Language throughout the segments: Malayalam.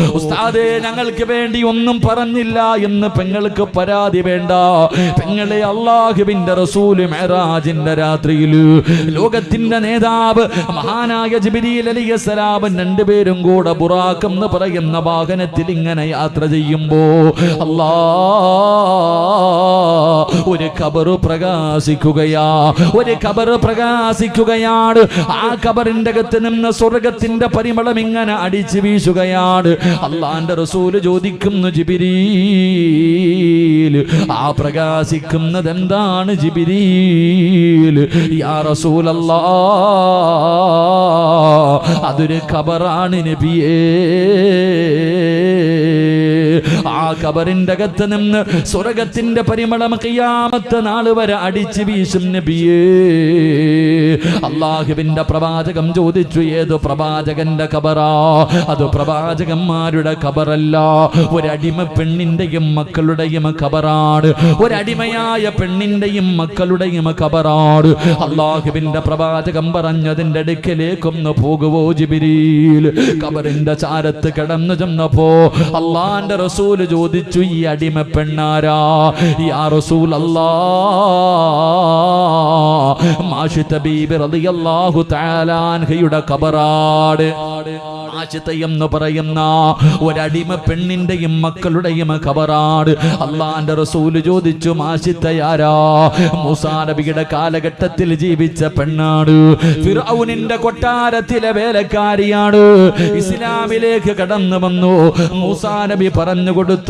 ഉസ്താദേ ഞങ്ങൾക്ക് വേണ്ടി ഒന്നും പറഞ്ഞില്ല എന്ന് പെങ്ങൾക്ക് പരാതി വേണ്ട. പെങ്ങളെ അള്ളാഹുവിന്റെ റസൂൽ മെഹറാജിന്റെ രാത്രിയിൽ ലോകത്തിന്റെ നേതാവ് മഹാനായ ജിബിരിയിൽ അലിയസലാമൻ രണ്ടുപേരും കൂടെ ബുറാഖ് എന്ന് പറയുന്ന വാഹനത്തിൽ ഇങ്ങനെ യാത്ര ചെയ്യുമ്പോ അല്ലാ ഒരു കബറ് പ്രകാശിക്കുകയാ ഒരു കബറ് പ്രകാശിക്കുകയാണ്. ആ കബറിന്റെ അകത്ത് നിന്ന് സ്വർഗത്തിന്റെ പരിമളം ഇങ്ങനെ അടിച്ചു വീശുകയാണ്. അള്ളാന്റെ റസൂൽ ചോദിക്കുന്നു ജിബിരീൽ. ആ പ്രകാശിക്കുന്നത് എന്താണ് ജിബിരീൽ? യാ റസൂലല്ലാ അതൊരു കബറാണ് നബിയേ. കബറിന്റെ അകത്ത് നിന്ന് സ്വർഗത്തിന്റെ പരിമളം കിയാമത്ത് നാൾ വരെ അടിച്ചു വീശും നബിയേ. അള്ളാഹുവിന്റെ പ്രവാചകം ചോദിച്ചു ഏത് പ്രവാചകന്റെ കബറാ അത് പ്രവാചകന്മാരുടെ കബറല്ല ഒരടിമ പെണ്ണിന്റെയും മക്കളുടെയും കബറാണ് ഒരടിമയായ പെണ്ണിന്റെയും മക്കളുടെയും കബറാണ് അള്ളാഹുവിന്റെ പ്രവാചകം പറഞ്ഞതിന്റെ അടുക്കലേക്കൊന്ന് പോകുവോ ജിബിരിയിൽ കബറിന്റെ ചാരത്ത് കിടന്നു ചെന്നപ്പോ അള്ളാന്റെ റസൂൽ ചോദിച്ചു ഈ അടിമ പെണ്ണാരാ? യാ റസൂൽ മാഷി തബീബ് റളിയല്ലാഹു കബറാട് എന്ന് പറയുന്ന ഒരടിമ പെണ്ണിന്റെയും മക്കളുടെയും കബറാട് അള്ളാന്റെ റസൂൽ ചോദിച്ചു മാശിത്തയാരാ മൂസാ നബിയുടെ കാലഘട്ടത്തിൽ ജീവിച്ച പെണ്ണാണ്. ഫിറൗനിന്റെ കൊട്ടാരത്തിലെ വേലക്കാരിയാണ്. ഇസ്ലാമിലേക്ക് കടന്നു വന്നു. മൂസാ നബി പറഞ്ഞു കൊടുത്തു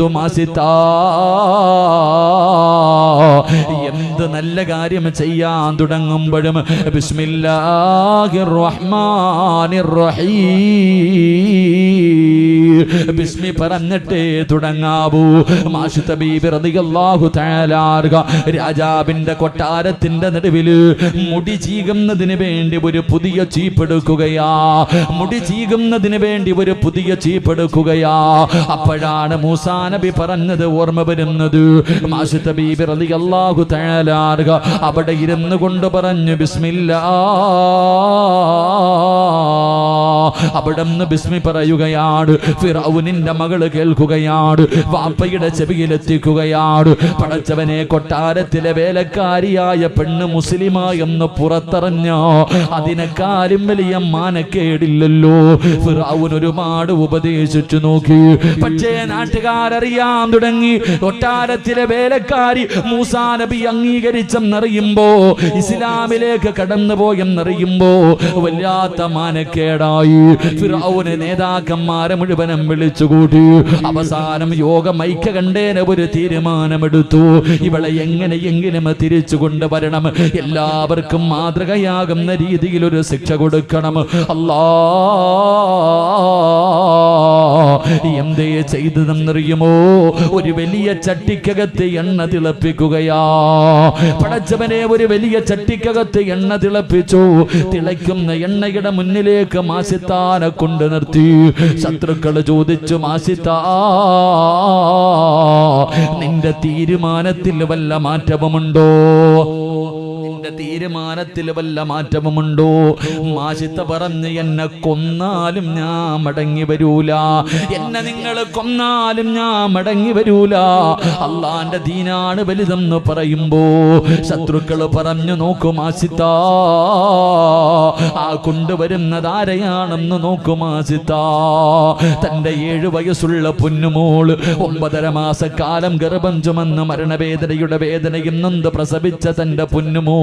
എന്ത് നല്ല കാര്യം ചെയ്യാൻ തുടങ്ങുമ്പോഴും ബിസ്മില്ലാഹിർ റഹ്മാനിർ റഹീം ബിസ്മി പറഞ്ഞിട്ടേ തുടങ്ങാവൂ. രാജാവിന്റെ കൊട്ടാരത്തിന്റെ നടുവിൽ മുടി ചീകുന്നതിന് വേണ്ടി ഒരു പുതിയ ചീപ്പെടുക്കുകയാ. മുടി ചീകുന്നതിന് വേണ്ടി ഒരു പുതിയ ചീപ്പെടുക്കുകയാ. അപ്പോഴാണ് മൂസാ നബി പറഞ്ഞത് ഓർമ്മ വരുന്നത്. അവിടെ ഇരുന്നു കൊണ്ട് പറഞ്ഞു ബിസ്മില്ല. അവിടെ ബിസ്മി പറയുകയാണ്. ഫിറൌനിന്റെ മകൾ കേൾക്കുകയാണ്. വാപ്പയുടെ ചെവിയിലെത്തിക്കുകയാണ് പടച്ചവനെ കൊട്ടാരത്തിലെ വേലക്കാരിയായ പെണ്ണ് മുസ്ലിമായെന്ന് പുറത്തറിഞ്ഞോ അതിനെക്കാരും വലിയ മാനക്കേടില്ലല്ലോ. ഫിറൌൻ ഒരുപാട് ഉപദേശിച്ചു നോക്കി. പക്ഷേ നാട്ടുകാരറിയാൻ തുടങ്ങി. കൊട്ടാരത്തിലെ വേലക്കാരി മൂസാ നബി അംഗീകരിച്ചെന്നറിയുമ്പോ ഇസ്ലാമിലേക്ക് കടന്നുപോയെന്നറിയുമ്പോ വല്ലാത്ത മാനക്കേടായി. ഫിറൗന് നേതാക്കന്മാരെ മുഴുവനും വിളിച്ചുകൂട്ടി. അവസാനം യോഗം ഐക്യ കണ്ടേന ഒരു തീരുമാനമെടുത്തു. ഇവളെ എങ്ങനെയെങ്കിലും തിരിച്ചു കൊണ്ടുവരണം. എല്ലാവർക്കും മാതൃകയാകുന്ന രീതിയിൽ ഒരു ശിക്ഷ കൊടുക്കണം. അല്ലാ എന്തേ ചെയ്തതെന്നറിയുമോ? ഒരു വലിയ ചട്ടിക്കകത്ത് എണ്ണ തിളപ്പിക്കുകയാ. പടച്ചവനെ ഒരു വലിയ ചട്ടിക്കകത്ത് എണ്ണ തിളപ്പിച്ചു. തിളയ്ക്കുന്ന എണ്ണയുടെ മുന്നിലേക്ക് മാസിത്താനെ കൊണ്ട് നിർത്തി. ശത്രുക്കൾ ചോദിച്ചു മാസിത്താ നിന്റെ തീരുമാനത്തിൽ വല്ല മാറ്റവുമുണ്ടോ? നിന്റെ തീരുമാനത്തിൽ വല്ല മാറ്റവുമുണ്ടോ? മാഷിത്ത പറഞ്ഞ് എന്നെ കൊന്നാലും ഞാൻ മടങ്ങി വരൂല. എന്നെ നിങ്ങൾ കൊന്നാലും ഞാൻ മടങ്ങി വരൂല. അള്ളാന്റെ ദീനാണ് വലുതെന്ന് പറയുമ്പോ ശത്രുക്കൾ പറഞ്ഞു നോക്കും ആസിത്ത ആ കൊണ്ടുവരുന്നത് ആരെയാണെന്ന് നോക്കും ആസിത്ത തന്റെ ഏഴു വയസ്സുള്ള പൊന്നുമോൾ ഒമ്പതര മാസക്കാലം ഗർഭം ചുമന്ന് മരണവേദനയുടെ വേദനയും നൊന്ത് പ്രസവിച്ച തന്റെ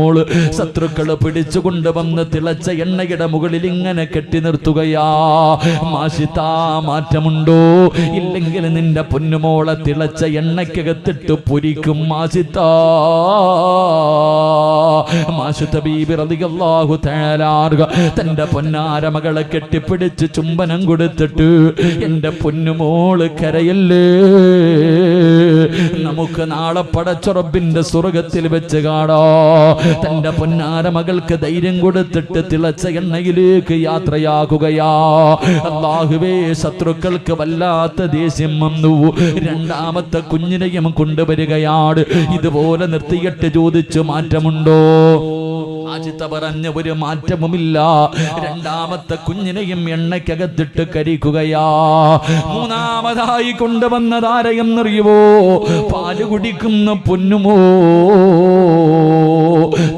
പൊന്നുമോൾ ശത്രുക്കൾ പിടിച്ചുകൊണ്ട് വന്ന് തിളച്ച എണ്ണയുടെ മുകളിൽ ഇങ്ങനെ കെട്ടി നിർത്തുകയാ. മാഷിത്താ മാറ്റമുണ്ടോ? ഇല്ലെങ്കിൽ നിന്റെ പൊന്നുമോളെ തിളച്ച എണ്ണയ്ക്കകത്തിട്ട് പൊരിക്കും മാഷിത്താ. മാഷിത്ത ബീബി റളിയല്ലാഹു തആല അൻഹ തന്റെ പൊന്നാര മകളെ കെട്ടിപ്പിടിച്ച് ചുംബനം കൊടുത്തിട്ട് എന്റെ പൊന്നുമോൾ കരയല്ലേ? നമുക്ക് നാളെ പടച്ചുറപ്പിന്റെ സ്വർഗത്തിൽ വെച്ച് കാണാ. തന്റെ പൊന്നാര മകൾക്ക് ധൈര്യം കൊടുത്തിട്ട് തിളച്ച എണ്ണയിലേക്ക് യാത്രയാകുകയാ. അള്ളാഹുവേ ശത്രുക്കൾക്ക് വല്ലാത്ത ദേഷ്യം വന്നു. രണ്ടാമത്തെ കുഞ്ഞിനെയും കൊണ്ടുവരികയാണ്. ഇതുപോലെ നിർത്തിയിട്ട് ചോദിച്ചു മാറ്റമുണ്ടോ? മാജിത്ത പറഞ്ഞ ഒരു മാറ്റവുമില്ല. രണ്ടാമത്തെ കുഞ്ഞിനെയും എണ്ണയ്ക്കകത്തിട്ട് കരിക്കുകയാ. മൂന്നാമതായി കൊണ്ടുവന്നതാരെയെന്നറിയുവോ പാൽ കുടിക്കുന്ന പൊന്നുമോ?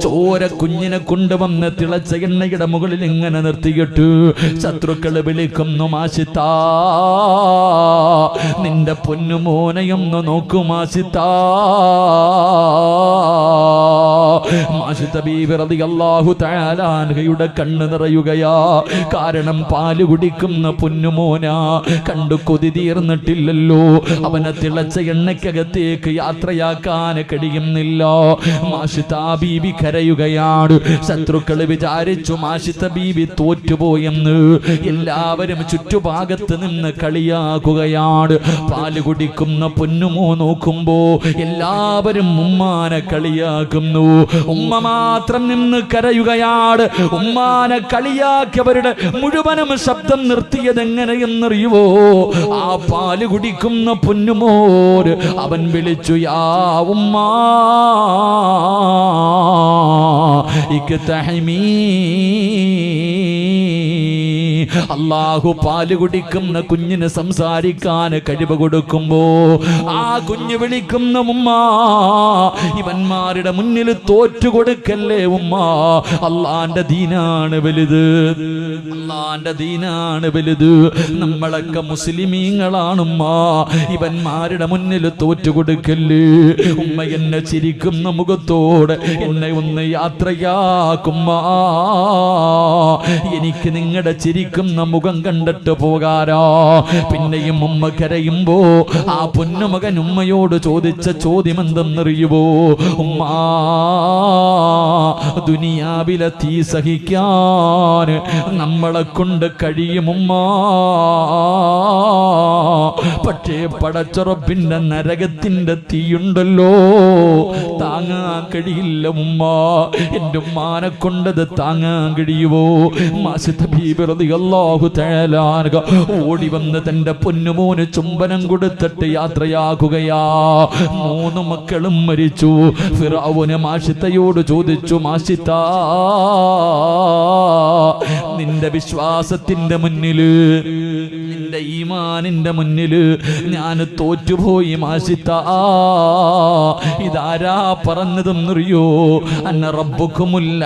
ചോര കുഞ്ഞിനെ കൊണ്ടുവന്ന് തിളച്ച എണ്ണയുടെ മുകളിൽ ഇങ്ങനെ നിർത്തിയിട്ട് ശത്രുക്കൾ വിളിക്കുന്നു മാശിത്ത നിന്റെ പൊന്നുമോനെയൊന്ന് നോക്കൂ അൻഹയുടെ കണ്ണ് നിറയുകയാ. കാരണം പാൽ കുടിക്കുന്ന പൊന്നുമോന. കണ്ടു കൊതി തീർന്നിട്ടില്ലല്ലോ. അവനെ തിളച്ച എണ്ണയ്ക്കകത്തേക്ക് യാത്രയാക്കാൻ കഴിയുന്നില്ല. മാഷിത്ത ബീബി കരയുകയാണ്. ശത്രുക്കൾ വിചാരിച്ചു മാഷിത്ത ബീബി തോറ്റുപോയെന്ന് എല്ലാവരും ചുറ്റുഭാഗത്ത് നിന്ന് കളിയാക്കുകയാണ്. പാൽ കുടിക്കുന്ന പൊന്നുമോ നോക്കുമ്പോ എല്ലാവരും ഉമ്മാനെ കളിയാക്കുന്നു. ഉമ്മ മാത്രം നിന്ന് കരയുകയാണ്. ഉമ്മാനെ കളിയാക്കിയവരുടെ മുഴുവനും ശബ്ദം നിർത്തിയത് എങ്ങനെയെന്നറിയുവോ ആ പാൽ കുടിക്കുന്ന പൊന്നുമോര് അവൻ വിളിച്ചു യാ ഉമ്മാ ഇക്തഹമീ അള്ളാഹു പാൽ കുടിക്കുന്ന കുഞ്ഞിന് സംസാരിക്കാൻ കഴിവ് കൊടുക്കുമ്പോ ആ കുഞ്ഞ് വിളിക്കുന്ന ഉമ്മ ഇവന്മാരുടെ മുന്നിൽ തോറ്റു കൊടുക്കല്ലേ ഉമ്മ? അള്ളാന്റെ ദീനാണ് വലുത്. അള്ളാന്റെ ദീനാണ് വലുത്. നമ്മളൊക്കെ മുസ്ലിമീങ്ങളാണുമ്മ ഇവന്മാരുടെ മുന്നിൽ തോറ്റു കൊടുക്കല്ലേ? ഉമ്മ എന്നെ ചിരിക്കുന്ന മുഖത്തോടെ എന്നെ ഒന്ന് യാത്രയാക്കുമ്മ. എനിക്ക് നിങ്ങളുടെ ചിരിക്കുന്ന മുഖം കണ്ടിട്ട് പോകാരോ? പിന്നെയും ഉമ്മ കരയുമ്പോ ആ പൊന്നുമകൻ ഉമ്മയോട് ചോദിച്ച ചോദ്യം എന്തെന്നറിയുവോ ഉമ്മ ദുനിയാവിലെ തീ സഹിക്കാൻ നമ്മളെ കൊണ്ട് കഴിയുമുമ്മ പക്ഷേ പടച്ചുറപ്പിന്റെ നരകത്തിന്റെ തീയുണ്ടല്ലോ. താങ്ങാൻ കഴിയില്ല ഉമ്മ. എന്റെ ഉമ്മാനെ കൊണ്ടത് താങ്ങാൻ കഴിയുവോ? മാസത്തെ ബീബിറതി ഓടി വന്ന് തന്റെ പൊന്നുമോന് ചുംബനം കൊടുത്തിട്ട് യാത്രയാകുകയാ. മൂന്ന് മക്കളും മരിച്ചു. ഫിറാവുന് മാഷിത്തയോട് ചോദിച്ചു മാഷിത്ത നിന്റെ വിശ്വാസത്തിന്റെ മുന്നിൽ നിന്റെ ഈമാനിന്റെ മുന്നിൽ ഞാൻ തോറ്റുപോയി മാഷിത്ത. ഇതാരാ പറഞ്ഞതെന്നറിയോ? അന്ന റബ്ബുക്കുമുല്ല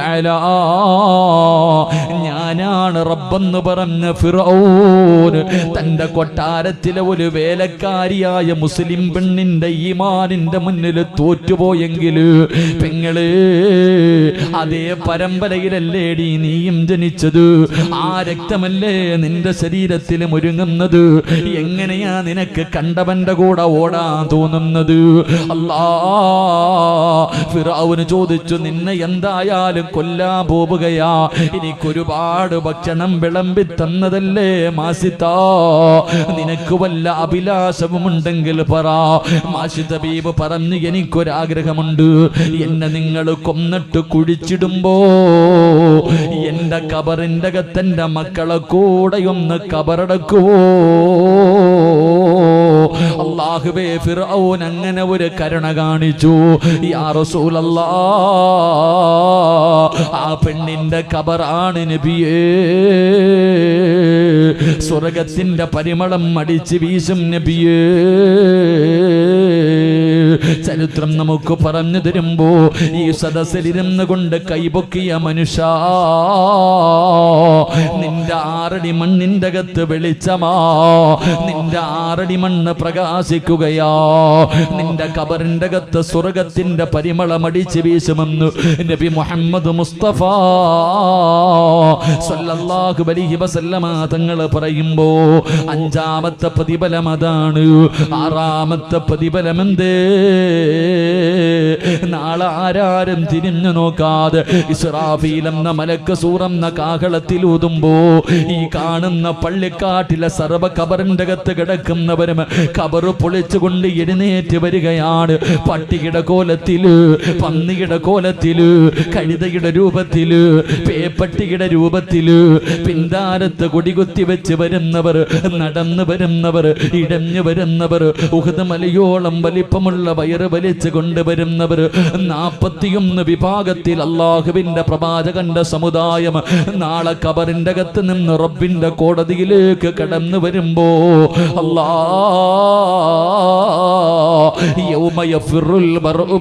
ഞാനാണ് റബ്ബെന്ന് പറഞ്ഞ ഫിറോൻ തന്റെ കൊട്ടാരത്തിലെ ഒരു വേലക്കാരിയായ മുസ്ലിം പെണ്ണിന്റെ ഈമാനിന്റെ മുന്നിൽ തോറ്റുപോയെങ്കിൽ പെങ്ങൾ അതേ പരമ്പരയിലല്ലേ നീയും ജനിച്ചത്? ആ രക്തമല്ലേ നിന്റെ ശരീരത്തിൽ ഒരുങ്ങുന്നത് എങ്ങനെയാ നിനക്ക് കണ്ടവന്റെ കൂടെ ഓടാൻ തോന്നുന്നത്? അല്ലാ ചോദിച്ചു നിന്നെ എന്തായാലും കൊല്ലാൻ പോവുകയാ. എനിക്കൊരുപാട് ഭക്ഷണം വിളമ്പി തന്നതല്ലേ മാസിത്താ നിനക്ക് വല്ല അഭിലാഷവുമുണ്ടെങ്കിൽ പറ. മാഷിത ബീബ് പറഞ്ഞു എനിക്കൊരാഗ്രഹമുണ്ട്. എന്നെ നിങ്ങൾ കൊന്നിട്ട് കുഴിച്ചിടുമ്പോ എന്റെ കബറിന്റെ അകത്തെന്റെ മക്കളെ കൂടെ ഒന്ന് കബറടക്കുവോ അള്ളാഹുബേ ഫിറൌൻ അങ്ങനെ ഒരു കരുണ കാണിച്ചു. യാ റസൂലല്ലാ ആ പെണ്ണിന്റെ കബറാണ് നബിയേ. സ്വർഗത്തിന്റെ പരിമളം അടിച്ച് വീശും നബിയേ. ചരിത്രം നമുക്ക് പറഞ്ഞു തരുമ്പോ ഈ സദസ്സിലിരുന്ന് കൊണ്ട് കൈപൊക്കിയ മനുഷ്യ നിന്റെ ആറടി മണ്ണിന്റെ അകത്ത് വെളിച്ചമാ നിന്റെ ആറടി മണ്ണ് പ്രകാശിക്കുകയാ നിന്റെ കബറിന്റെ അകത്ത് സ്വർഗത്തിന്റെ പരിമളമടിച്ച് വീശുമെന്ന് നബി മുഹമ്മദ് മുസ്തഫ സല്ലല്ലാഹു അലൈഹി വസല്ലമ തങ്ങൾ പറയുമ്പോ അഞ്ചാമത്തെ പ്രതിഫലം അതാണ് ആറാമത്തെ പ്രതിഫലം എന്തേ? നാളെ തിരിഞ്ഞു നോക്കാതെ ഇസ്രാഫീൽ എന്ന മലക്ക് സൂറന്ന കാഹളത്തിൽ ഊതുമ്പോ ഈ കാണുന്ന പള്ളിക്കാട്ടിലെ സർവ കബറിന്റെ അകത്ത് കിടക്കുന്നവരും കബറ് പൊളിച്ചുകൊണ്ട് എഴുന്നേറ്റ് വരികയാണ്. പട്ടിയുടെ കോലത്തിൽ പന്നിയുടെ കോലത്തിൽ കഴുതയുടെ രൂപത്തിൽ പേപ്പട്ടിയുടെ രൂപത്തിൽ പിന്താരത്ത് കൊടികുത്തി വെച്ച് വരുന്നവർ നടന്നു വരുന്നവർ ഇടഞ്ഞു വരുന്നവർ ഉഹദ് മലയോളം വലിപ്പമുള്ള വയറ് വലിച്ചു കൊണ്ടുവരുന്നവർ നാപ്പത്തിയൊന്ന് വിഭാഗത്തിൽ അള്ളാഹുവിന്റെ പ്രവാചകന്റെ സമുദായം നാളെ കബറിന്റെ അകത്ത് നിന്ന് റബ്ബിന്റെ കോടതിയിലേക്ക് കടന്നു വരുമ്പോ അല്ലാ മർഉ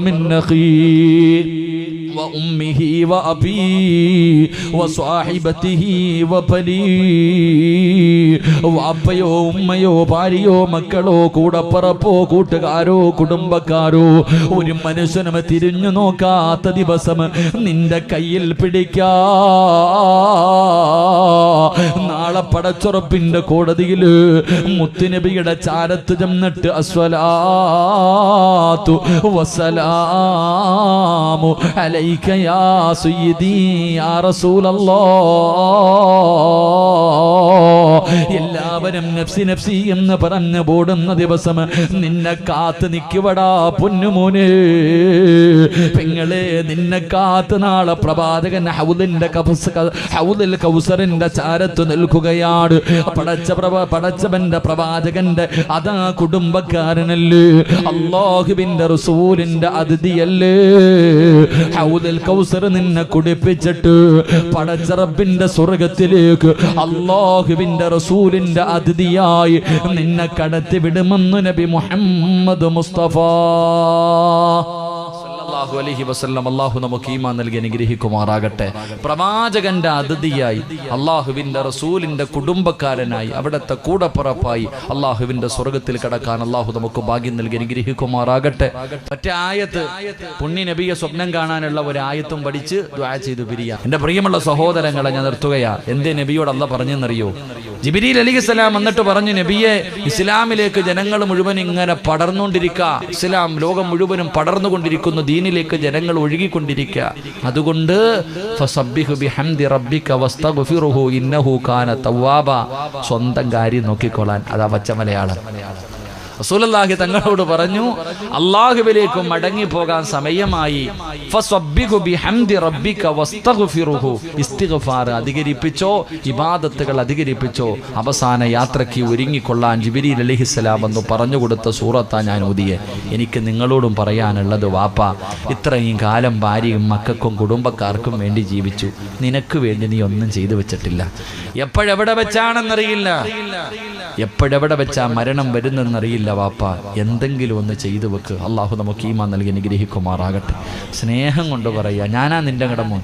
وأمه وأبيه وصاحبته وبنيه വാപ്പയോ ഉമ്മയോ ഭാര്യയോ മക്കളോ കൂടപ്പറപ്പോ കൂട്ടുകാരോ കുടുംബക്കാരോ ഒരു മനുഷ്യനും തിരിഞ്ഞു നോക്കാത്ത ദിവസം നിന്റെ കയ്യിൽ പിടിക്കാ നാളെ പടച്ചുറപ്പിന്റെ കോടതിയില് മുത്തുനബിയുടെ ചാരത്ത് ചെന്നിട്ട് അസ്വലാത്തു വസ്സലാമു അലൈക യാ സയ്യിദി യാ റസൂലല്ലാഹ് എല്ലാവരും നഫ്സി നഫ്സി എന്ന് പറഞ്ഞു ഓടുന്ന ദിവസം നിന്നെ കാത്ത് നിൽക്കുവടാ പൊന്നുമോനെ. പെങ്ങളെ നിന്നെ കാത്ത് നാളെ പ്രവാചകൻ ഹൗലിന്റെ ഹൗലിൽ കൗസറിന്റെ ചാരത്ത് നിൽക്കുകയാണ്. പടച്ച പ്രഭ പടച്ചവന്റെ പ്രവാചകന്റെ അതാ കുടുംബക്കാരനല്ലേ. അള്ളാഹുവിന്റെ റസൂലിന്റെ അതിഥിയല്ലേ. ഹൗലിൽ കൗസർ നിന്നെ കുടിപ്പിച്ചിട്ട് പടച്ചറബിന്റെ സ്വർഗത്തിലേക്ക് അള്ളാഹുവിന്റെ റസൂലിന്റെ അതിഥിയായി നിന്നെ കടത്തി വിടുമെന്ന് നബി മുഹമ്മദ് മുസ്തഫ. സല്ലല്ലാഹു അലൈഹി വസല്ലം അള്ളാഹു നമുക്ക് ഈമാൻ നൽകി അനുഗ്രഹിക്കുമാറാകട്ടെ. പ്രവാചകന്റെ അതിഥിയായി അള്ളാഹുവിന്റെ റസൂലിന്റെ കുടുംബക്കാരനായി അവിടുത്തെ കൂടപ്പുറപ്പായി അള്ളാഹുവിന്റെ സ്വർഗത്തിൽ കടക്കാൻ അള്ളാഹു നമുക്ക് ഭാഗ്യം നൽകി അനുഗ്രഹിക്കുമാറാകട്ടെ. മറ്റേ ആയത്ത് പുണ്യ നബിയെ സ്വപ്നം കാണാനുള്ള ഒരു ആയത്തും പഠിച്ച് ദ്വാ ചെയ്തു പിരിയ. എന്റെ പ്രിയമുള്ള സഹോദരങ്ങളെ ഞാൻ നിർത്തുകയാ. എന്തേ നബിയോട് അല്ല പറഞ്ഞെന്നറിയോ? അലി ഇസ്ലാം എന്നിട്ട് പറഞ്ഞു നബിയെ ഇസ്ലാമിലേക്ക് ജനങ്ങൾ മുഴുവൻ ഇങ്ങനെ പടർന്നുകൊണ്ടിരിക്കുക ഇസ്ലാം ലോകം മുഴുവനും പടർന്നുകൊണ്ടിരിക്കുന്നു ദീനിലേക്ക് ജനങ്ങൾ ഒഴുകിക്കൊണ്ടിരിക്കുക. അതുകൊണ്ട് സ്വന്തം കാര്യം നോക്കിക്കൊള്ളാൻ. അതാ പച്ച മലയാളം. റസൂലുള്ളാഹി തങ്ങളോട് പറഞ്ഞു അള്ളാഹുവിലേക്ക് മടങ്ങി പോകാൻ സമയമായി അധികരിപ്പിച്ചോ ഇബാദത്തുകൾ അധികരിപ്പിച്ചോ അവസാന യാത്രയ്ക്ക് ഒരുങ്ങിക്കൊള്ളാൻ ജിബിരി അലഹിസ്സലാം എന്ന് പറഞ്ഞു കൊടുത്ത സൂറത്താ ഞാൻ ഊതിയെ എനിക്ക് നിങ്ങളോടും പറയാനുള്ളത് വാപ്പ ഇത്രയും കാലം ഭാര്യയും മക്കൾക്കും കുടുംബക്കാർക്കും വേണ്ടി ജീവിച്ചു. നിനക്ക് വേണ്ടി നീ ഒന്നും ചെയ്തു വെച്ചിട്ടില്ല. എപ്പോഴെവിടെ വെച്ചാണെന്നറിയില്ല. എപ്പോഴെവിടെ വെച്ചാ മരണം വരുന്നെന്നറിയില്ല വാപ്പ. എന്തെങ്കിലും ഒന്ന് ചെയ്തു വെക്ക്. അള്ളാഹു നമുക്ക് ഈമാ നൽകി അനുഗ്രഹിക്കുമാറാകട്ടെ. സ്നേഹം കൊണ്ട് പറയുക ഞാനാ നിന്റെ കടമോ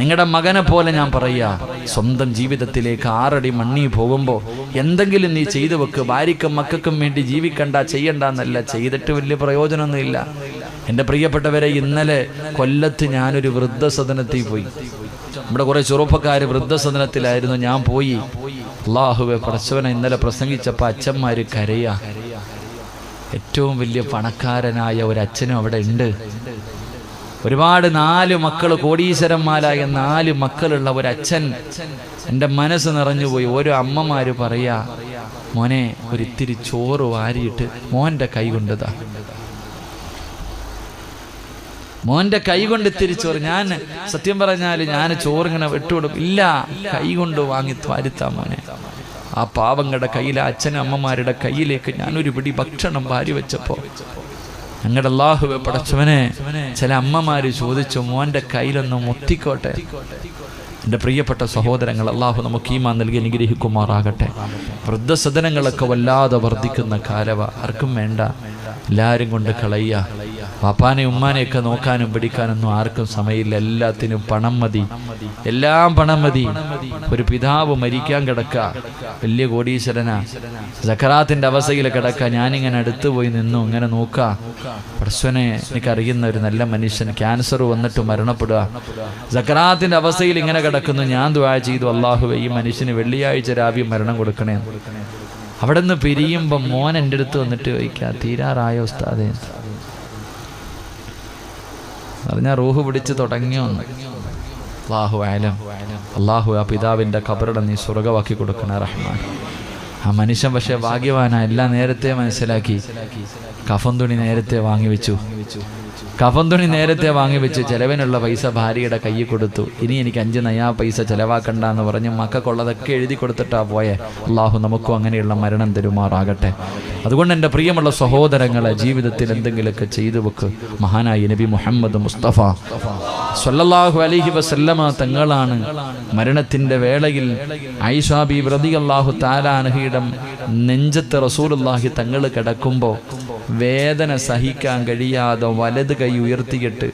നിങ്ങളുടെ മകനെ പോലെ ഞാൻ പറയുക. സ്വന്തം ജീവിതത്തിലേക്ക് ആറടി മണ്ണി പോകുമ്പോൾ എന്തെങ്കിലും നീ ചെയ്തു വെക്ക്. ഭാര്യയ്ക്കും മക്കൾക്കും വേണ്ടി ജീവിക്കണ്ട ചെയ്യണ്ട എന്നല്ല ചെയ്തിട്ട് വലിയ പ്രയോജനമൊന്നുമില്ല. എന്റെ പ്രിയപ്പെട്ടവരെ ഇന്നലെ കൊല്ലത്ത് ഞാനൊരു വൃദ്ധസദനത്തിൽ പോയി. നമ്മുടെ കുറേ ചെറുപ്പക്കാർ വൃദ്ധസദനത്തിലായിരുന്നു. ഞാൻ പോയി. അള്ളാഹുവെ പടച്ചവനെ ഇന്നലെ പ്രസംഗിച്ചപ്പോൾ അച്ഛന്മാർ കരയ. ഏറ്റവും വലിയ പണക്കാരനായ ഒരു അച്ഛനും അവിടെ ഉണ്ട്. ഒരുപാട് നാല് മക്കൾ കോടീശ്വരന്മാരായ നാല് മക്കളുള്ള ഒരു അച്ഛൻ എന്റെ മനസ്സ് നിറഞ്ഞുപോയി. ഓരോ അമ്മമാര് പറയാ മോനെ ഒരിത്തിരി ചോറ് വാരിയിട്ട് മോന്റെ കൈ കൊണ്ടതാ. മോന്റെ കൈ കൊണ്ട് തിരിച്ചോറ്. ഞാൻ സത്യം പറഞ്ഞാൽ ഞാൻ ചോറിങ്ങനെ വിട്ടുകൊടുക്കും. ഇല്ല കൈ കൊണ്ട് വാങ്ങി ത്വാരിത്താ മോനെ. ആ പാവങ്ങളുടെ കയ്യിൽ അച്ഛനും അമ്മമാരുടെ കയ്യിലേക്ക് ഞാനൊരു പിടി ഭക്ഷണം വാരി വെച്ചപ്പോ ഞങ്ങളുടെ അള്ളാഹുവെ പടച്ചവനെ ചില അമ്മമാര് ചോദിച്ചു മോന്റെ കയ്യിലൊന്ന് മുത്തിക്കോട്ടെ? എന്റെ പ്രിയപ്പെട്ട സഹോദരങ്ങൾ അള്ളാഹു നമുക്ക് ഈമാ നൽകി അനുഗ്രഹിക്കുമാറാകട്ടെ. വൃദ്ധസദനങ്ങളൊക്കെ വല്ലാതെ വർദ്ധിക്കുന്ന കാലവ. ആർക്കും വേണ്ട. എല്ലാവരും കൊണ്ട് കളയ്യ പാപ്പാനെ ഉമ്മാനെയൊക്കെ നോക്കാനും പിടിക്കാനൊന്നും ആർക്കും സമയമില്ല. എല്ലാത്തിനും പണം മതി. എല്ലാം പണം മതി. ഒരു പിതാവ് മരിക്കാൻ കിടക്ക. വലിയ കോടീശ്വരനാ. സക്കറാത്തിന്റെ അവസ്ഥയിൽ കിടക്ക. ഞാനിങ്ങനെ അടുത്ത് പോയി നിന്നു. ഇങ്ങനെ നോക്ക. പടസ്വനെ എനിക്കറിയുന്ന ഒരു നല്ല മനുഷ്യൻ. ക്യാൻസർ വന്നിട്ട് മരണപ്പെടുക. സക്കറാത്തിന്റെ അവസ്ഥയിൽ ഇങ്ങനെ കിടക്കുന്നു. ഞാൻ ദ്വാ ചെയ്തു. അള്ളാഹു ഈ മനുഷ്യന് വെള്ളിയാഴ്ച രാവി മരണം കൊടുക്കണേ. അവിടെ നിന്ന് പിരിയുമ്പോൾ മോൻ എന്റെ അടുത്ത് വന്നിട്ട് ചോദിക്കുക തീരാറായ ഉസ്താദേ? പറഞ്ഞാൽ റൂഹ് പിടിച്ച് വന്നു അള്ളാഹു ആലം അള്ളാഹു ആ പിതാവിന്റെ കബറിട നീ സ്വർഗമാക്കി കൊടുക്കണ റഹ്മാൻ. ആ മനുഷ്യൻ പക്ഷേ ഭാഗ്യവാനാ എല്ലാം നേരത്തെ മനസ്സിലാക്കി. കഫൻ തുണി നേരത്തെ വാങ്ങി വെച്ചു കഫൻ തുണി നേരത്തെ വാങ്ങി വെച്ച് ചെലവിനുള്ള പൈസ ഭാര്യയുടെ കയ്യിൽ കൊടുത്തു. ഇനി എനിക്ക് അഞ്ച് നയാ പൈസ ചെലവാക്കണ്ട എന്ന് പറഞ്ഞ് മക്കൾക്കുള്ളതൊക്കെ എഴുതി കൊടുത്തിട്ടാ പോയെ. അള്ളാഹു നമുക്കും അങ്ങനെയുള്ള മരണം തരുമാറാകട്ടെ. അതുകൊണ്ട് എന്റെ പ്രിയമുള്ള സഹോദരങ്ങളെ ജീവിതത്തിൽ എന്തെങ്കിലുമൊക്കെ ചെയ്തു വെക്ക്. മഹാനായി നബി മുഹമ്മദ് മുസ്തഫ. സല്ലല്ലാഹു അലൈഹി വസല്ലമ തങ്ങളാണ്. മരണത്തിന്റെ വേളയിൽ ഐഷാബി വ്രതി അള്ളാഹു താലാനഹിയുടെ നെഞ്ചത്ത് റസൂലുള്ളാഹി തങ്ങൾ കിടക്കുമ്പോൾ വേദന സഹിക്കാൻ കഴിയാതെ വലത് കൈ ഉയർത്തിയിട്ട്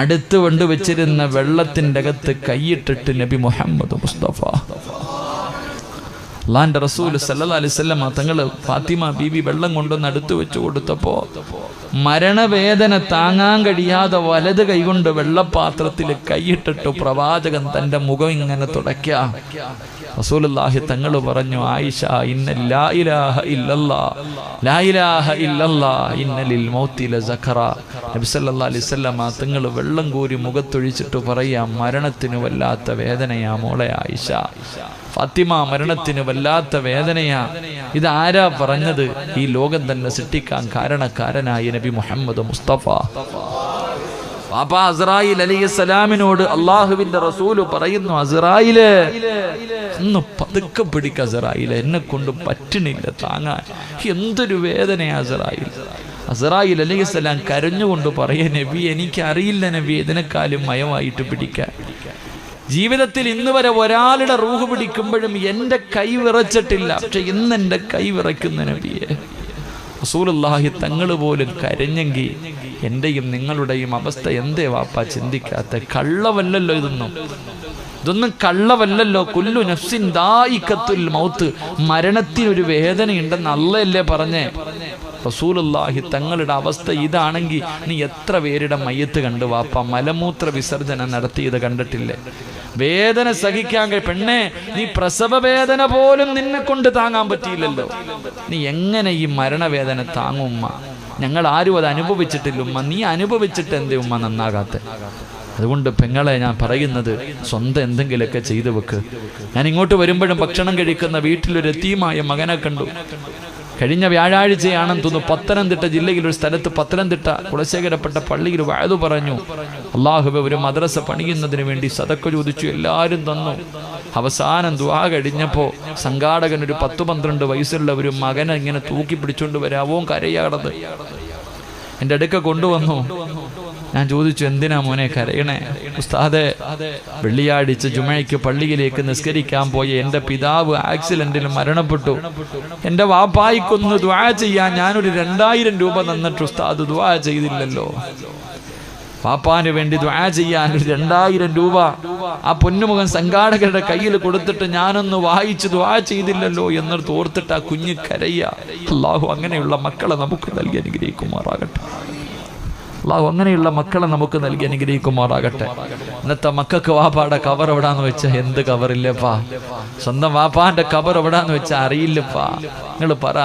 അടുത്ത് കൊണ്ടുവച്ചിരുന്ന വെള്ളത്തിന്റെ അകത്ത് കൈയിട്ടിട്ട് നബി മുഹമ്മദ് മുസ്തഫ. അള്ളാന്റെ റസൂൽ സല്ലാ അലൈഹി വസല്ലമ തങ്ങൾ ഫാത്തിമ ബീബി വെള്ളം കൊണ്ടുവന്ന് അടുത്തു വെച്ച് കൊടുത്തപ്പോ മരണവേദന താങ്ങാൻ കഴിയാതെ വലത് കൈകൊണ്ട് വെള്ളപാത്രത്തിൽ കൈയിട്ടിട്ട് പ്രവാചകൻ തന്റെ മുഖം ഇങ്ങനെ തുടയ്ക്ക. റസൂലുള്ളാഹി തങ്ങൾ പറഞ്ഞു ആയിഷ ഇന്ന ലാ ഇലാഹ ഇല്ലല്ലാ ലാ ഇലാഹ ഇല്ലല്ലാ ഇന്ന ലിൽ മൗതി ലസഖറ നബി സല്ലല്ലാഹി അലൈഹി വസല്ലമ തങ്ങൾ വെള്ളം കോരി മുഖത്തൊഴിച്ചിട്ട് പറയാ മരണത്തിന് വല്ലാത്ത വേദനയാ മോളെ ആയിഷ. ഫാത്തിമ മരണത്തിന് വല്ലാത്ത വേദനയാ. ആരാ പറഞ്ഞത്? ഈ ലോകം തന്നെ സൃഷ്ടിക്കാൻ കാരണക്കാരനായ നബി മുഹമ്മദ് മുസ്തഫ. പാപ്പ അസ്രായിൽ അലൈഹിസ്സലാമിനോട് അള്ളാഹുവിന്റെ റസൂൽ പറയുന്നു അസ്രായിൽ ഒന്ന് പതുക്കെ പിടിക്ക അസ്രായിൽ എന്നെ കൊണ്ട് പറ്റണില്ല താങ്ങാൻ. എന്തൊരു വേദനയാ അസ്രായിൽ അലൈഹി സ്വലാം കരഞ്ഞുകൊണ്ട് പറയ നബി എനിക്കറിയില്ല നബി ഇതിനെക്കാളും മയമായിട്ട് പിടിക്കാൻ. ജീവിതത്തിൽ ഇന്ന് വരെ ഒരാളുടെ റൂഹ് പിടിക്കുമ്പോഴും എന്റെ കൈ വിറച്ചിട്ടില്ല. പക്ഷെ ഇന്ന് എന്റെ കൈ വിറയ്ക്കുന്ന നബിയെ റസൂലുള്ളാഹി തങ്ങൾ പോലും കരഞ്ഞെങ്കിൽ എന്റെയും നിങ്ങളുടെയും അവസ്ഥ എന്തേ വാപ്പ ചിന്തിക്കാത്ത? കള്ളവല്ലല്ലോ ഇതൊന്നും. ഇതൊന്നും കള്ളവല്ലല്ലോ. കുല്ലു നഫ്സിൻ ദായിക്കത്തുൽ മൗത്ത്. മരണത്തിനൊരു വേദനയുണ്ടെന്ന് അല്ലല്ലേ പറഞ്ഞേ. റസൂലുള്ളാഹി തങ്ങളുടെ അവസ്ഥ ഇതാണെങ്കിൽ നീ എത്ര പേരുടെ മയ്യത്ത് കണ്ടു വാപ്പ? മലമൂത്ര വിസർജനം നടത്തിയത് കണ്ടിട്ടില്ലേ? വേദന സഹിക്കാൻ പെണ്ണെ നീ പ്രസവ വേദന പോലും നിന്നെ കൊണ്ട് താങ്ങാൻ പറ്റിയില്ലല്ലോ. നീ എങ്ങനെ ഈ മരണവേദന താങ്ങുമ്മ ഞങ്ങൾ ആരും അത് അനുഭവിച്ചിട്ടില്ല ഉമ്മ. നീ അനുഭവിച്ചിട്ട് എന്തേ ഉമ്മ നന്നാകാത്ത? അതുകൊണ്ട് പെങ്ങളെ ഞാൻ പറയുന്നത് സ്വന്തം എന്തെങ്കിലുമൊക്കെ ചെയ്തു വെക്ക്. ഞാൻ ഇങ്ങോട്ട് വരുമ്പോഴും ഭക്ഷണം കഴിക്കുന്ന വീട്ടിലൊരു എത്തിയുമായ മകനെ കണ്ടു. കഴിഞ്ഞ വ്യാഴാഴ്ചയാണെന്ന് തോന്നുന്നു പത്തനംതിട്ട ജില്ലയിൽ ഒരു സ്ഥലത്ത് പത്തനംതിട്ട കുളശേഖരപ്പെട്ട പള്ളിയിൽ വഴുതു പറഞ്ഞു. അള്ളാഹുബെ ഒരു മദ്രസ പണിയുന്നതിന് വേണ്ടി സതക്ക ചോദിച്ചു എല്ലാവരും തന്നു. അവസാനം ദുആ കഴിഞ്ഞപ്പോൾ സംഘാടകൻ ഒരു പത്ത് പന്ത്രണ്ട് വയസ്സുള്ള ഒരു മകനെ ഇങ്ങനെ തൂക്കി പിടിച്ചുകൊണ്ട് വരാവോ കരയാടത്. എന്റെ അടുക്ക കൊണ്ടുവന്നു. ഞാൻ ചോദിച്ചു എന്തിനാ മോനെ കരയണേ? ഉസ്താദെ വെള്ളിയാഴ്ച ജുമയ്ക്ക് പള്ളിയിലേക്ക് നിസ്കരിക്കാൻ പോയ എന്റെ പിതാവ് ആക്സിഡന്റിൽ മരണപ്പെട്ടു. എന്റെ വാപ്പായിക്കൊന്ന് ദ്വാ ചെയ്യാൻ ഞാനൊരു രണ്ടായിരം രൂപ തന്നിട്ട് ഉസ്താദ് ദ്വാ ചെയ്തില്ലല്ലോ. പാപ്പാന് വേണ്ടി ദ്വാ ചെയ്യാൻ ഒരു രണ്ടായിരം രൂപ ആ പൊന്നുമുഖൻ സംഘാടകരുടെ കയ്യിൽ കൊടുത്തിട്ട് ഞാനൊന്ന് വായിച്ച് ദ്വാ ചെയ്തില്ലല്ലോ എന്ന് തോർത്തിട്ട് ആ കുഞ്ഞ് കരയ്യ അള്ളാഹു അങ്ങനെയുള്ള മക്കളെ നമുക്ക് നൽകി അനുഗ്രഹിക്കുമാറാകട്ടെ. അള്ളാഹു അങ്ങനെയുള്ള മക്കളെ നമുക്ക് നൽകി അനുഗ്രഹിക്കുമാറാകട്ടെ. ഇന്നത്തെ മക്കൾക്ക് വാപ്പാടെ കവർ എവിടാന്ന് വെച്ചാൽ എന്ത് കവറില്ലപ്പാ സ്വന്തം വാപ്പാന്റെ കവർ എവിടാന്ന് വെച്ചാൽ അറിയില്ലപ്പാ. നിങ്ങൾ പറ.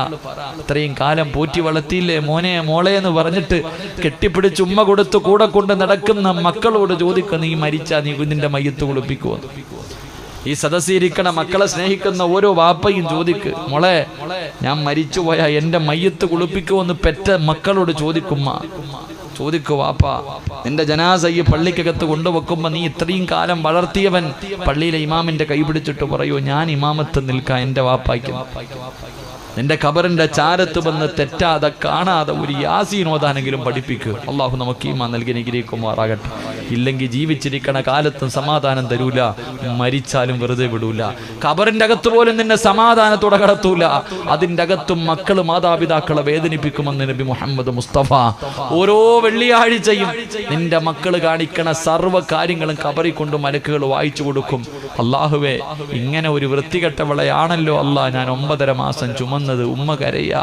ഇത്രയും കാലം പോറ്റി വളർത്തിയില്ലേ മോനെ മോളെ എന്ന് പറഞ്ഞിട്ട് കെട്ടിപ്പിടിച്ച് ഉമ്മ കൊടുത്ത് കൂടെ കൊണ്ട് നടക്കുന്ന മക്കളോട് ചോദിക്കുക നീ മരിച്ചാ നീ കുഞ്ഞിന്റെ മയ്യത്ത് കുളിപ്പിക്കുമോ ഈ സദസ്സിരിക്കണ മക്കളെ സ്നേഹിക്കുന്ന ഓരോ വാപ്പയും ചോദിക്ക് മോളെ ഞാൻ മരിച്ചുപോയാ എന്റെ മയ്യത്ത് കുളിപ്പിക്കുമെന്ന് പെറ്റ മക്കളോട് ചോദിക്കുമ്മ. ചോദിക്കു വാപ്പ നിന്റെ ജനാസ ഈ പള്ളിക്കകത്ത് കൊണ്ടുവെക്കുമ്പോ നീ ഇത്രയും കാലം വളർത്തിയവൻ. പള്ളിയിലെ ഇമാമിന്റെ കൈപിടിച്ചിട്ട് പറയൂ ഞാൻ ഇമാമത്ത് നിൽക്കാം എന്റെ വാപ്പായ്ക്ക്. നിന്റെ ഖബറിന്റെ ചാരത്ത് വന്ന് തെറ്റാതെ കാണാതെ ഒരു യാസീൻ ഓതാനെങ്കിലും പഠിപ്പിക്കുക അള്ളാഹു നമുക്ക് ഈമാ നൽകി അനുഗ്രഹിക്കുമാറാകട്ടെ. ഇല്ലെങ്കിൽ ജീവിച്ചിരിക്കണ കാലത്തും സമാധാനം തരൂല. മരിച്ചാലും വെറുതെ വിടൂല. ഖബറിന്റെ അകത്ത് പോലും നിന്നെ സമാധാനത്തോടെ കടത്തൂല. അതിന്റെ അകത്തും മക്കൾ മാതാപിതാക്കളെ വേദനിപ്പിക്കുമെന്ന് നബി മുഹമ്മദ് മുസ്തഫ ഓരോ വെള്ളിയാഴ്ചയും നിന്റെ മക്കൾ കാണിക്കണ സർവ കാര്യങ്ങളും കബറി കൊണ്ട് മലക്കുകൾ വായിച്ചു കൊടുക്കും. അള്ളാഹുവേ ഇങ്ങനെ ഒരു വൃത്തികെട്ടവളെയാണല്ലോ അല്ലാ ഞാൻ ഒമ്പതര മാസം ചുമന്നത് ഉമ്മ കരയ.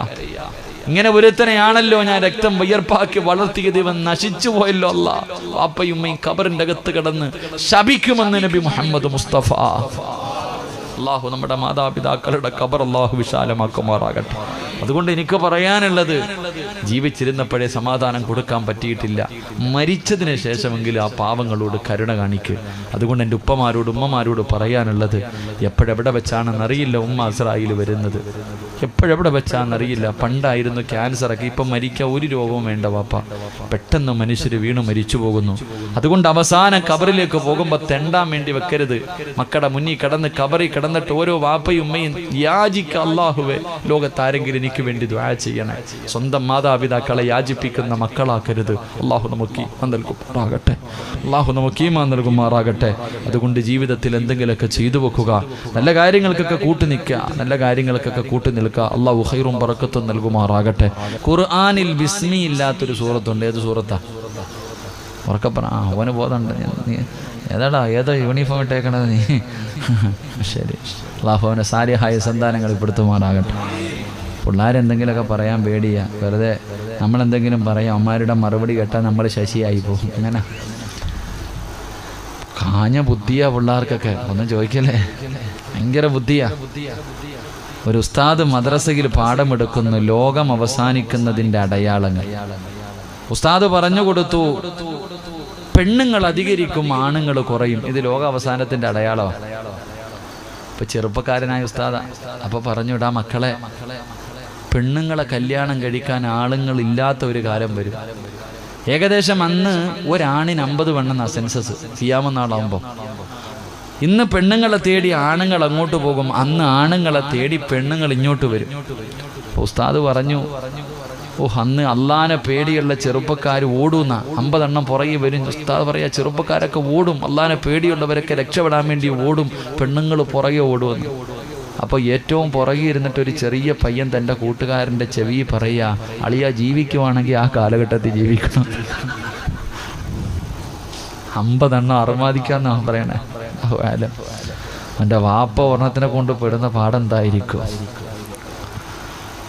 ഇങ്ങനെ ഒരുത്തനെയാണല്ലോ ഞാൻ രക്തം വയ്യർപ്പാക്കി വളർത്തിയത് ഇവൻ നശിച്ചു പോയല്ലോ അല്ല വാപ്പയും ഉമ്മയും അകത്ത് കിടന്ന് ശപിക്കുമെന്ന് നബി മുഹമ്മദ് മുസ്തഫ. അള്ളാഹു നമ്മുടെ മാതാപിതാക്കളുടെ ഖബർ അള്ളാഹു വിശാലമാക്കുമാറാകട്ടെ. അതുകൊണ്ട് എനിക്ക് പറയാനുള്ളത് ജീവിച്ചിരുന്നപ്പോഴേ സമാധാനം കൊടുക്കാൻ പറ്റിയിട്ടില്ല. മരിച്ചതിന് ശേഷമെങ്കിലും ആ പാവങ്ങളോട് കരുണ കാണിക്കുക അതുകൊണ്ട് എന്റെ ഉപ്പമാരോട് ഉമ്മമാരോട് പറയാനുള്ളത് എപ്പോഴെവിടെ വെച്ചാണെന്നറിയില്ല ഉമ്മ അസ്രായിൽ വരുന്നത്. എപ്പോഴെവിടെ വെച്ചാന്നറിയില്ല. പണ്ടായിരുന്നു ക്യാൻസറൊക്കെ ഇപ്പം മരിക്കാൻ ഒരു രോഗവും വേണ്ട വാപ്പ. പെട്ടെന്ന് മനുഷ്യർ വീണ് മരിച്ചു പോകുന്നു. അതുകൊണ്ട് അവസാനം കബറിലേക്ക് പോകുമ്പോൾ തെണ്ടാൻ വേണ്ടി വെക്കരുത്. മക്കളുടെ മുന്നിൽ കടന്ന് കബറി കിടന്നിട്ട് ഓരോ വാപ്പയും ഉമ്മയും യാചിക്ക അള്ളാഹുവെ ലോകത്താരെങ്കിലും എനിക്ക് വേണ്ടി ദ്വാ ചെയ്യണേ. സ്വന്തം മാതാപിതാക്കളെ യാചിപ്പിക്കുന്ന മക്കളാക്കരുത്. അള്ളാഹു നമുക്ക് നൽകുമാറാകട്ടെ. അള്ളാഹു നമുക്ക് ഈമാ നൽകുമാറാകട്ടെ. അതുകൊണ്ട് ജീവിതത്തിൽ എന്തെങ്കിലുമൊക്കെ ചെയ്തു വെക്കുക. നല്ല കാര്യങ്ങൾക്കൊക്കെ കൂട്ടു നിൽക്കുക. നല്ല കാര്യങ്ങൾക്കൊക്കെ കൂട്ടു നിൽക്കുക. അള്ളാഹു ഹൈറും പറക്കത്തും നൽകുമാറാകട്ടെ. ഖുർആാനിൽ ബിസ്മി ഇല്ലാത്തൊരു സൂറത്തുണ്ട്. ഏത് സൂറത്താ? ഉറക്കപ്പറ ആ അവന് ബോധമുണ്ട്. നീ ഏതാടാ? ഏതാ യൂണിഫോം ഇട്ടേക്കണത് നീ? ശരി. അള്ളാഹു അവനെ സാരിഹായ സന്താനങ്ങൾ പെടുത്തുമാറാകട്ടെ. പിള്ളേരെന്തെങ്കിലുമൊക്കെ പറയാൻ പേടിയാ. വെറുതെ നമ്മളെന്തെങ്കിലും പറയാം. അമ്മമാരുടെ മറുപടി കേട്ടാൽ നമ്മൾ ശശിയായി പോകും. അങ്ങനെ കാഞ്ഞ ബുദ്ധിയാ പിള്ളേർക്കൊക്കെ. ഒന്നും ചോദിക്കല്ലേ? ഭയങ്കര ബുദ്ധിയാ ബുദ്ധിയാ. ഒരു ഉസ്താദ് മദ്രസയിൽ പാഠമെടുക്കുന്നു. ലോകം അവസാനിക്കുന്നതിന്റെ അടയാളങ്ങൾ. ഉസ്താദ് പറഞ്ഞു കൊടുത്തു പെണ്ണുങ്ങൾ അധികരിക്കും ആണുങ്ങൾ കുറയും. ഇത് ലോക അവസാനത്തിന്റെ അടയാളമാണ്. ഇപ്പൊ ചെറുപ്പക്കാരനായ ഉസ്താദ അപ്പൊ പറഞ്ഞുവിടാ മക്കളെ പെണ്ണുങ്ങളെ കല്യാണം കഴിക്കാൻ ആളുങ്ങൾ ഇല്ലാത്ത ഒരു കാലം വരും. ഏകദേശം അന്ന് ഒരാണിന് അമ്പത് പെണ്ണെന്ന സെൻസസ്. ചെയ്യാമെന്നാളാവുമ്പോൾ ഇന്ന് പെണ്ണുങ്ങളെ തേടി ആണുങ്ങൾ അങ്ങോട്ട് പോകും. അന്ന് ആണുങ്ങളെ തേടി പെണ്ണുങ്ങൾ ഇങ്ങോട്ട് വരും. ഉസ്താദ് പറഞ്ഞു ഓ അന്ന് അള്ളാനെ പേടിയുള്ള ചെറുപ്പക്കാർ ഓടുന്ന. അമ്പതെണ്ണം പുറകെ വരും. ഉസ്താദ് പറയാ ചെറുപ്പക്കാരൊക്കെ ഓടും. അള്ളാനെ പേടിയുള്ളവരൊക്കെ രക്ഷപ്പെടാൻ വേണ്ടി ഓടും. പെണ്ണുങ്ങൾ പുറകെ ഓടുമെന്ന് അപ്പോൾ ഏറ്റവും പുറകെ ഇരുന്നിട്ട് ഒരു ചെറിയ പയ്യൻ തന്റെ കൂട്ടുകാരന്റെ ചെവി പറയുക അളിയ ജീവിക്കുവാണെങ്കിൽ ആ കാലഘട്ടത്തിൽ ജീവിക്കണം. അമ്പതെണ്ണം അറുമാദിക്കാന്നാണ് പറയണേ. ആലം എന്റെ വാപ്പ ഒരെണ്ണത്തിനെ കൊണ്ട് പെടുന്ന പാടെന്തായിരിക്കും?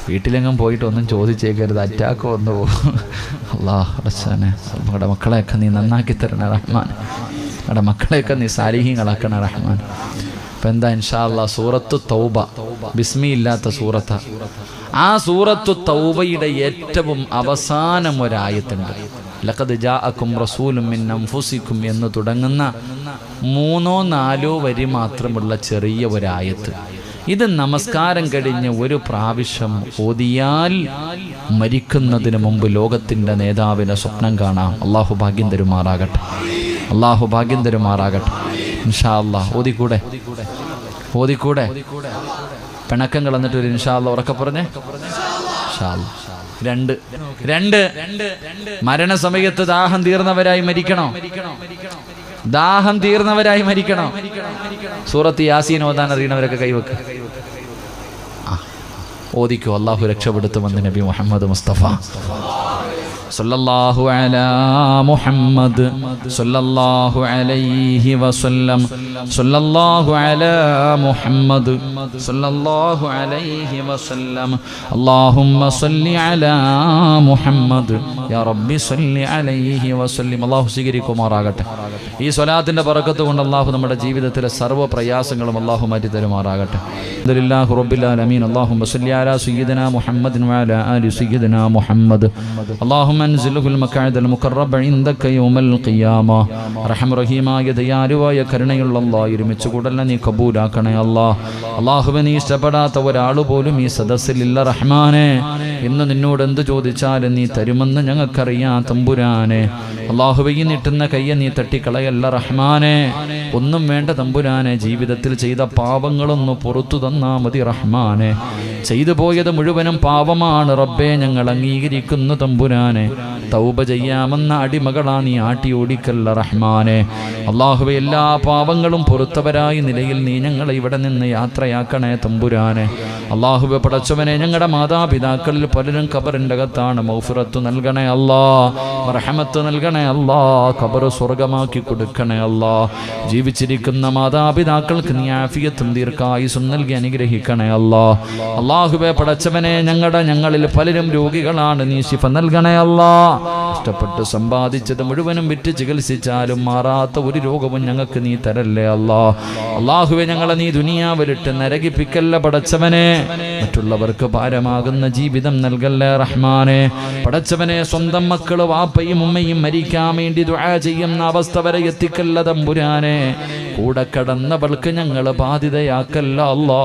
വീട്ടിലെങ്ങും പോയിട്ട് ഒന്നും ചോദിച്ചേക്കരുത്. അറ്റാക്ക് വന്നു പോകും. അള്ളാഹ് റച്ചാനെ നമ്മുടെ മക്കളെയൊക്കെ നീ നന്നാക്കി തരണ റഹ്മാൻ. നമ്മുടെ മക്കളെയൊക്കെ നീ സാലിഹ്യങ്ങളാക്കണ റഹ്മാൻ. അപ്പം എന്താ ഇൻഷാ സൂറത്ത് തൗബ. ബിസ്മി ഇല്ലാത്ത സൂറത്ത. ആ സൂറത്തു തൗബയുടെ ഏറ്റവും അവസാനം ഒരായത്തുണ്ട്. റസൂലും എന്ന് തുടങ്ങുന്ന മൂന്നോ നാലോ വരി മാത്രമുള്ള ചെറിയ ഒരായത്ത്. ഇത് നമസ്കാരം കഴിഞ്ഞ് ഒരു പ്രാവശ്യം ഓതിയാൽ മരിക്കുന്നതിന് മുമ്പ് ലോകത്തിന്റെ നേതാവിനെ സ്വപ്നം കാണാം. അള്ളാഹു ഭാഗ്യം തരുമാറാകട്ടെ. അള്ളാഹു ഭാഗ്യം തരുമാറാകട്ടെ. ഇൻഷാ അള്ളാഹ് ഓതിക്കൂടെ? ഓതിക്കൂടെ? പിണക്കം കളഞ്ഞിട്ടൊരു ഇൻഷാ അള്ളാഹ് ഉറക്കെ പറഞ്ഞേ? ഇൻഷാ അല്ലാ. രണ്ട്. രണ്ട്. മരണസമയത്ത് ദാഹം തീർന്നവരായി മരിക്കണോ? ദാഹം തീർന്നവരായി മരിക്കണോ? സൂറത്ത് യാസീൻ ഓതാൻ അറിയണവരൊക്കെ കൈവെക്കുക ഓദിക്കോ അള്ളാഹു രക്ഷപ്പെടുത്തുമെന്ന് നബി മുഹമ്മദ് മുസ്തഫ. സല്ലല്ലാഹു അലാ മുഹമ്മദ് സല്ലല്ലാഹു അലൈഹി വസല്ലം സല്ലല്ലാഹു അലാ മുഹമ്മദ് സല്ലല്ലാഹു അലൈഹി വസല്ലം അല്ലാഹുമ്മ സല്ലി അലാ മുഹമ്മദ് യാ റബ്ബി സല്ലി അലൈഹി വസല്ലം അല്ലാഹു സ്വീകരിക്കുമാറാകട്ടെ. ഈ സ്വലാത്തിന്റെ ബറക്കത്ത് കൊണ്ട് അല്ലാഹു നമ്മുടെ ജീവിതത്തിലെ സർവ പ്രയാസങ്ങളും അല്ലാഹു മാറ്റി തരുമാറാകട്ടെ. അൽഹംദുലില്ലാഹി റബ്ബിൽ ആലമീൻ. അല്ലാഹുമ്മ സല്ലി അലാ സയ്യിദനാ മുഹമ്മദിൻ വഅലാ ആലി സയ്യിദനാ മുഹമ്മദ്. اللهم انزله المقعد المقرب عندك يوم القيامة റഹം റഹീമായ ദയാലുവായ കരുണയുള്ള അല്ലാഹ് ഒരുമിച്ച് കൂടല്ല നീ കബൂലാക്കണേ അല്ലാ അള്ളാഹുവെ നീ ഇഷ്ടപ്പെടാത്ത ഒരാൾ പോലും ഈ സദസ്സിലില്ല റഹ്മാനെ ഇന്ന് നിന്നോട് എന്ത് ചോദിച്ചാലും നീ തരുമെന്ന് ഞങ്ങൾക്കറിയാം തമ്പുരാനെ അള്ളാഹുവെ ഈ നീട്ടുന്ന കയ്യെ നീ തട്ടിക്കളയല്ല റഹ്മാനെ ഒന്നും വേണ്ട തമ്പുരാനെ ജീവിതത്തിൽ ചെയ്ത പാപങ്ങളൊന്ന് പുറത്തു തന്നാ മതി റഹ്മാനെ ചെയ്തു പോയത് മുഴുവനും പാപമാണ്. റബ്ബെ ഞങ്ങൾ അംഗീകരിക്കുന്നു തമ്പുരാനെ. തൗബ ചെയ്യാമെന്ന അടിമകളാ നീ ആട്ടി ഓടിക്കല്ല റഹ്മാനെ. അള്ളാഹുവെ എല്ലാ പാപങ്ങളും പൊറുത്തവരായി നിലയിൽ നീ ഞങ്ങളെ ഇവിടെ നിന്ന് യാത്രയാക്കണേ തമ്പുരാനെ. അള്ളാഹുവെ പടച്ചവനെ ഞങ്ങളുടെ മാതാപിതാക്കളിൽ പലരും കബറിന്റെ അകത്താണ് മൗഫിറത്ത് നൽകണേ അല്ലാ. റഹമത്ത് നൽകണേ അല്ലാ. കബറ് സ്വർഗമാക്കി കൊടുക്കണേ അല്ലാ. ജീവിച്ചിരിക്കുന്ന മാതാപിതാക്കൾക്ക് നീ ആഫിയത്തും ദീർഘായുസും നൽകി അനുഗ്രഹിക്കണേ അല്ലാ. അള്ളാഹുവെ പടച്ചവനെ ഞങ്ങളുടെ ഞങ്ങളിൽ പലരും രോഗികളാണ് നീ ശിഫ നൽകണേ അല്ലാ. ഇഷ്ടപ്പെട്ട് സമ്പാദിച്ചത് മുഴുവനും വിറ്റ് ചികിത്സിച്ചാലും മാറാത്ത ഒരു രോഗവും ഞങ്ങൾക്ക് നീ തരല്ലേ അല്ലാ. അള്ളാഹുവെ ഞങ്ങളെ നീ ദുനിയാവിലിട്ട് നരകിപ്പിക്കല്ല പടച്ചവനെ. മറ്റുള്ളവർക്ക് ഭാരമാകുന്ന ജീവിതം നൽകല്ലേ റഹ്മാനെ. പടച്ചവനെ സ്വന്തം മക്കൾ വാപ്പയും ഉമ്മയും മരിക്കാൻ വേണ്ടി ദുആ ചെയ്യുന്ന അവസ്ഥ വരെ എത്തിക്കല്ല തമ്പുരാനെ. കൂടെ കടന്നവൾക്ക് ഞങ്ങൾ ബാധിതയാക്കല്ല അല്ലാ.